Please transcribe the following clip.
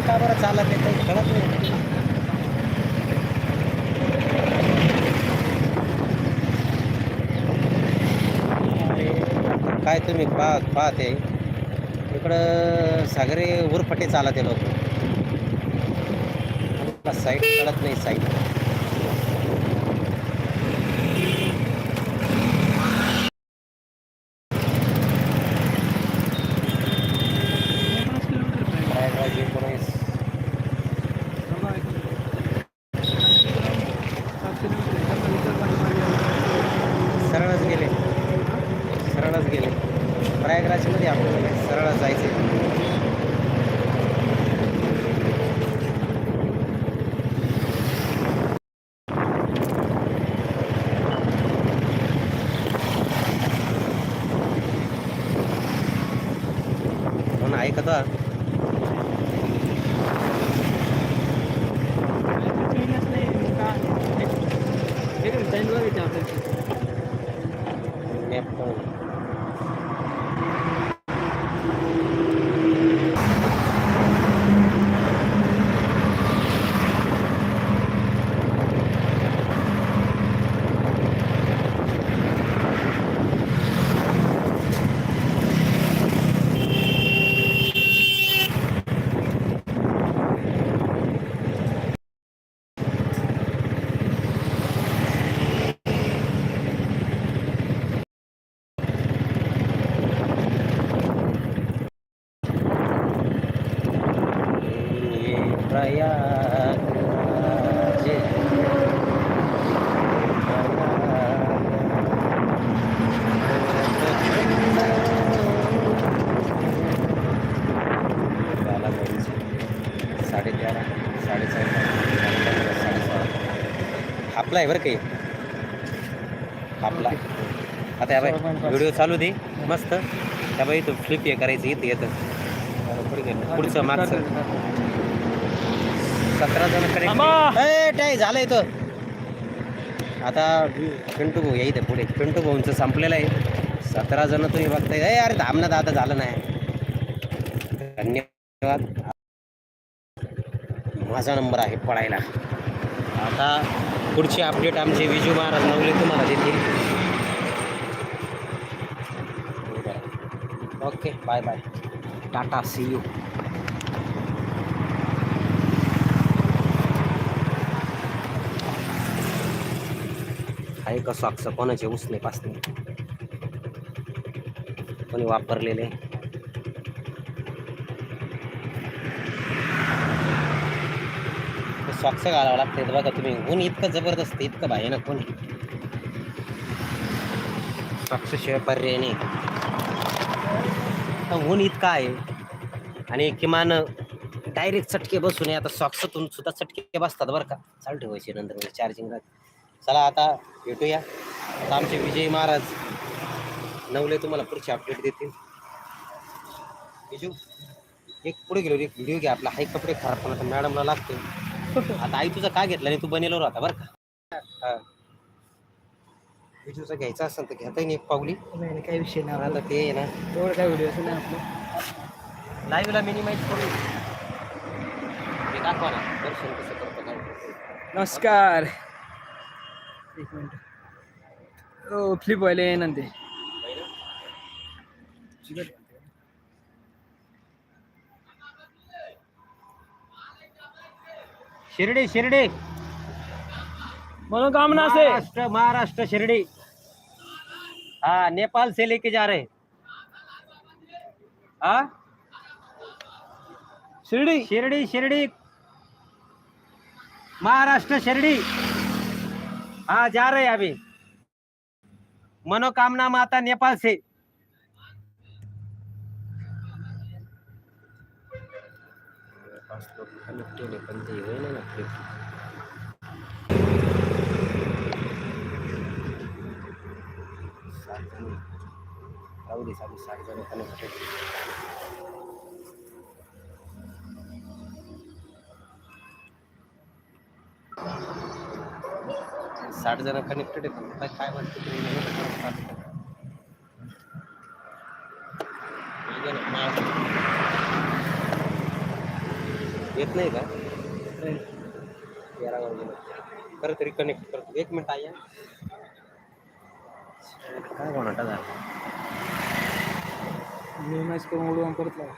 ते का बरं चालत नाही? काही कळत नाही. काय तुम्ही पाहत पाहते इकडं सागरे उरपटे चालत आहे लोक. साईड कळत नाही साईड प्रयागराजमध्ये आपल्याला सरळ जायचं आहे. हो ऐकता ये प्रयागराज. साडे तेरा साडेचौदा साडेसोळा आपला आहे बरं काही आपला. आता या बाई व्हिडिओ चालू दे. मस्त. त्या बाई तू फ्लिप हे करायचं इथं येतं. पुढे गेलं. पुढचं मागचं. सतरा जण टाय झालं इथं. आता पिंटू भाऊ या इथे पुढे. पिंटू भाऊंचं संपलेलं आहे. सतरा जण तुम्ही बघताय. ए अरे धामना दादा झालं नाही. धन्यवाद. माझा नंबर आहे पळायला. आता पुढची अपडेट आमचे विजू महाराज नवले तुम्हाला देतील. Okay bye bye tata see you आहे का कोणाचे उसने पासने? कोणी वापरलेले? सॉक्स घालावं लागते बघा तुम्ही. ऊन इतकं जबरदस्त इतकं इतकं ना कोणी? सॉक्स शिवाय पर्याय नाही. ऊन इतकं आहे आणि किमान डायरेक्ट चटके बसून आता सॉक्सतून सुद्धा चटके बसतात बरं का. चालू ठेवायचे नंतर चार्जिंग राहते चला आता भेटूया. आता आमचे विजय महाराज नवले तुम्हाला पुढची अपडेट देतील. विजू एक पुढे गेलो एक व्हिडिओ घ्या आपला. हाय कपडे खराब पण आता मॅडमला लागते. आता आई तुझा का घेतला नाही? तू बनेलो होता बरं का. विजूचा घ्यायचा असेल तर घेता येईल एक पावली. नाही काही विषय नाही आता ते आहे ना. तेवढं काय व्हिडिओ असं नाही आपलं? लाईव्हला मिनिमाइज करून हे दाखवा ना. दर्शन कसं करतो नमस्कार. एक मिनिट फ्लिप व्हायला येईन ते शिर्डी शिर्डी. मनोकामना से. महाराष्ट्र महाराष्ट्र शिरडी. हाँ नेपाल से लेके जा रहे. हाँ? शिर्डी. शिरडी शिरडी. महाराष्ट्र शिरडी. हाँ जा रहे हैं अभी मनोकामना माता नेपाल से राहू दे चालू साठ जण कनेक्टेड आहेत. काय काय वाटतं येत नाही का? खरं तरी कनेक्ट करतो. एक मिनिट आहे काय झाला? मी मॅच करून उडवून परत लावा